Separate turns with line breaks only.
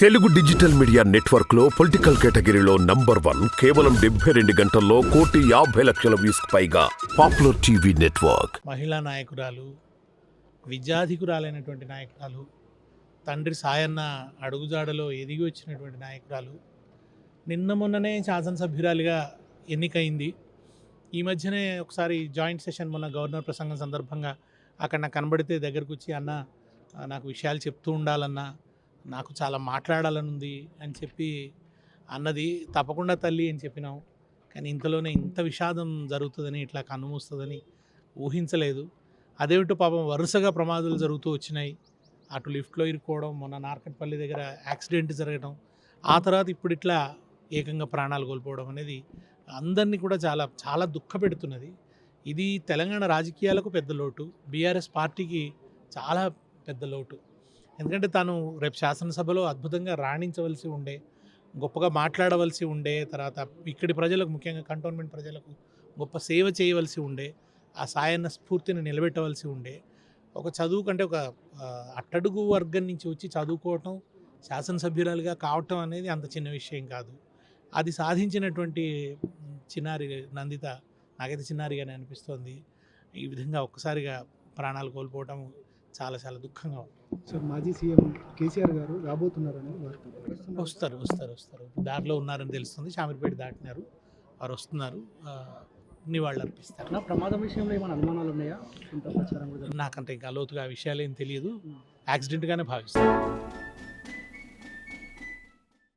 Telugu digital media నెట్వర్క్లో political కేటగిరీలో number one కేవలం డెబ్బై రెండు గంటల్లో కోటి యాభై లక్షల వ్యూస్ పైగా పాపులర్ టీవీ నెట్వర్క్.
మహిళా నాయకురాలు విద్యాధికురాలైనటువంటి నాయకురాలు తండ్రి సాయన్న అడుగుజాడలో ఎదిగి వచ్చినటువంటి నాయకురాలు నిన్న మొన్ననే శాసనసభ్యురాలిగా ఎన్నికైంది. ఈ మధ్యనే ఒకసారి జాయింట్ సెషన్ మొన్న గవర్నర్ ప్రసంగం సందర్భంగా అక్కడ నాకు కనబడితే దగ్గరకు వచ్చి అన్న నాకు విషయాలు చెప్తూ ఉండాలన్నా నాకు చాలా మాట్లాడాలని ఉంది అని చెప్పి అన్నది తప్పకుండా తల్లి అని చెప్పినాం కానీ ఇంతలోనే ఇంత విషాదం జరుగుతుందని ఇట్లా కన్నుమూస్తుందని ఊహించలేదు. అదేమిటో పాపం వరుసగా ప్రమాదాలు జరుగుతూ వచ్చినాయి. అటు లిఫ్ట్లో ఇరుక్కోవడం మొన్న నార్కట్పల్లి దగ్గర యాక్సిడెంట్ జరగడం ఆ తర్వాత ఇప్పుడు ఇట్లా ఏకంగా ప్రాణాలు కోల్పోవడం అనేది అందరినీ కూడా చాలా చాలా దుఃఖపెడుతున్నది. ఇది తెలంగాణ రాజకీయాలకు పెద్ద లోటు. బీఆర్ఎస్ పార్టీకి చాలా పెద్ద లోటు. ఎందుకంటే తాను రేపు శాసనసభలో అద్భుతంగా రాణించవలసి ఉండే గొప్పగా మాట్లాడవలసి ఉండే తర్వాత ఇక్కడి ప్రజలకు ముఖ్యంగా కంటోన్మెంట్ ప్రజలకు గొప్ప సేవ చేయవలసి ఉండే ఆ సాయన్న స్ఫూర్తిని నిలబెట్టవలసి ఉండే ఒక చదువు కంటే ఒక అట్టడుగు వర్గం నుంచి వచ్చి చదువుకోవటం శాసనసభ్యురాలుగా కావటం అనేది అంత చిన్న విషయం కాదు. అది సాధించినటువంటి చిన్నారి నందిత నాకైతే చిన్నారిగానే అనిపిస్తోంది. ఈ విధంగా ఒక్కసారిగా ప్రాణాలు కోల్పోవటం చాలా చాలా దుఃఖంగా ఉంది.
సార్ మాజీ సీఎం కేసీఆర్ గారు రాబోతున్నారని
వస్తారు వస్తారు వస్తారు. దారిలో ఉన్నారని తెలుస్తుంది. షామీర్పేట దాటినారు. వారు వస్తున్నారు. నివాళులు అర్పిస్తారు.
నా ప్రమాదం విషయంలో ఏమైనా అనుమానాలు ఉన్నాయా.
నాకంటే ఇంకా లోతుగా ఆ విషయాలు ఏం తెలియదు. యాక్సిడెంట్గానే భావిస్తాను